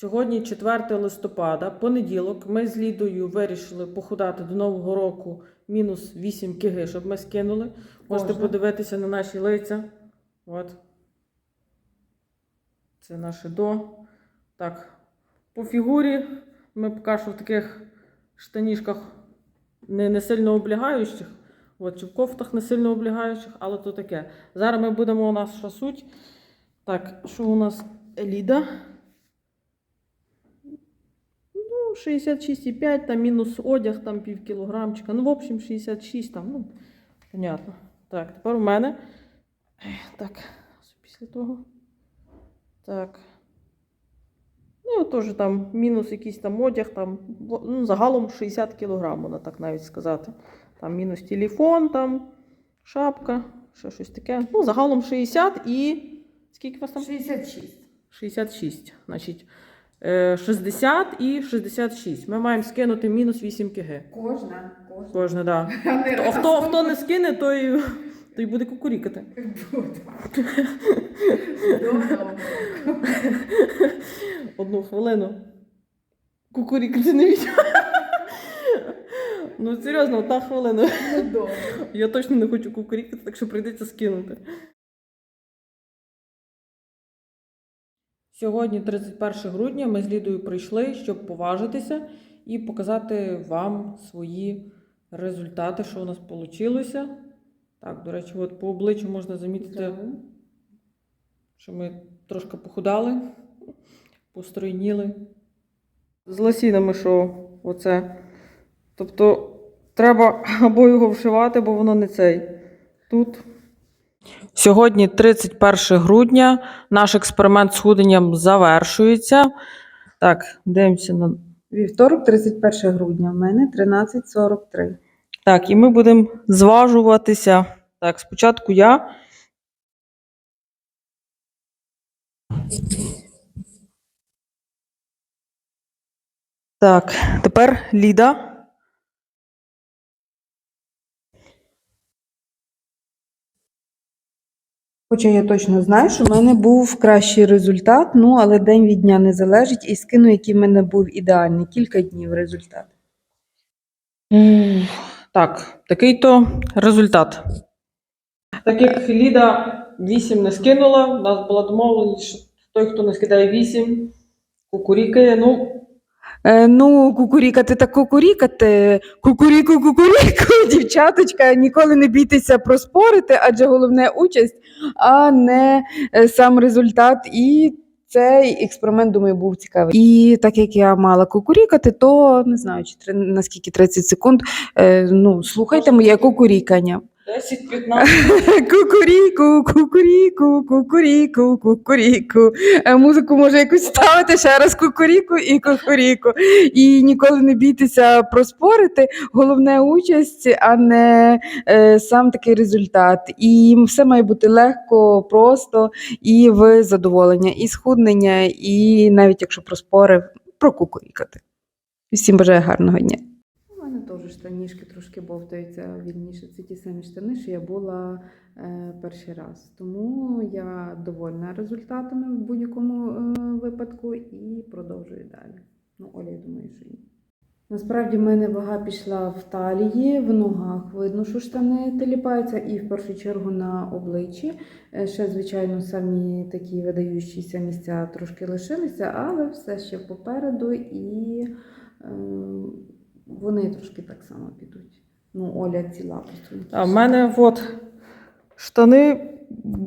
Сьогодні 4 листопада, понеділок. Ми з Лідою вирішили похудати до Нового року мінус 8 кг, щоб ми скинули. Можете Можна. подивитися на наші лиця. От. Це наше до. Так. По фігурі ми поки що в таких штанішках не, не сильно облягаючих. От, чи в кофтах не сильно облягаючих, але то таке. Зараз ми будемо у нас що суть. Так, що у нас Ліда? Ну, 66,5, там мінус одяг, там пів кілограмчика. Ну, в общем, 66 там, ну, понятно. Так, тепер у мене. Так, після того. Так. Ну, теж там мінус якийсь там одяг, там, ну, загалом 60 кг, можна так навіть сказати. Там мінус телефон, там, шапка, ще щось таке. Ну, загалом 60 і. Скільки у вас там? 66. 66. Значить, 60 і 66. Ми маємо скинути мінус 8 кг. Кожна. Кожна. Кожне, так. А Да. Хто, хто, хто не скине, той, той буде кукурікати. Одну хвилину. Кукурікати не відео. Ну, серйозно, одна хвилина. Ну. Я точно не хочу кукурікати, так що прийдеться скинути. Сьогодні, 31 грудня, ми з Лідою прийшли, щоб поважитися і показати вам свої результати, що у нас вийшло. Так, до речі, от по обличчю можна замітити, що ми трошки похудали, постройніли. З лосінами, що оце. Тобто треба або його вшивати, бо воно не цей. Тут. Сьогодні 31 грудня. Наш експеримент з худенням завершується. Так, дивимося на. Вівторок, 31 грудня. У мене 13.43. Так, і ми будемо зважуватися. Так, спочатку я. Так, тепер Ліда. Хоча я точно знаю, що в мене був кращий результат, ну але день від дня не залежить і скину, який в мене був ідеальний. Кілька днів результат. Так, такий то результат. Так як Ліда 8 не скинула, у нас була домовленість, що той, хто не скидає 8, кукурікає. Ну, ну, кукурікати так кукурікати. Кукуріку, кукуріку, дівчаточка, ніколи не бійтеся проспорити, адже головне участь, а не е, сам результат. І цей експеримент, думаю, був цікавий. І так як я мала кукурікати, то не знаю, чи наскільки 30 секунд. Е, ну, слухайте моє кукурікання. 10-15. Кукуріку, кукуріку, кукуріку, кукуріку. Е, Музику може якусь ставити ще раз кукуріку і кукуріку. І ніколи не бійтеся проспорити. Головне участь, а не е, сам такий результат. І все має бути легко, просто і в задоволення, і схуднення, і навіть якщо проспорив, прокукурікати. Всім бажаю гарного дня. Штанішки трошки бовтаються вільніше. Це ті самі штани, що я була е, перший раз. Тому я довольна результатами в будь-якому е, випадку і продовжую далі. Ну, Оля, я думаю, що ні. Насправді в мене вага пішла в талії, в ногах видно, що штани теліпаються, і в першу чергу на обличчі. Е, Ще, звичайно, самі такі видаючіся місця трошки лишилися, але все ще попереду і е, вони трошки так само підуть. Ну, Оля ціла просто. А в мене от штани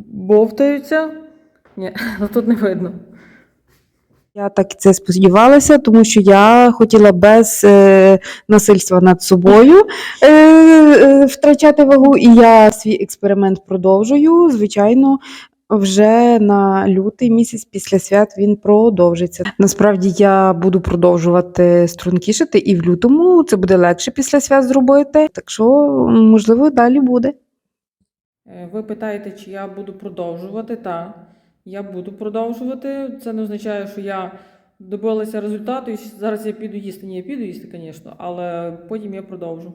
бовтаються. Ні, ну тут не видно. Я так і це сподівалася, тому що я хотіла без е, насильства над собою е, е, втрачати вагу, і я свій експеримент продовжую. Звичайно, вже на лютий місяць після свят він продовжиться. Насправді я буду продовжувати стрункішати, і в лютому це буде легше після свят зробити. Так що, можливо, далі буде. Е, Ви питаєте, чи я буду продовжувати? Так, я буду продовжувати. Це не означає, що я добилася результату і зараз я піду їсти. Ні, я піду їсти, звісно, але потім я продовжу.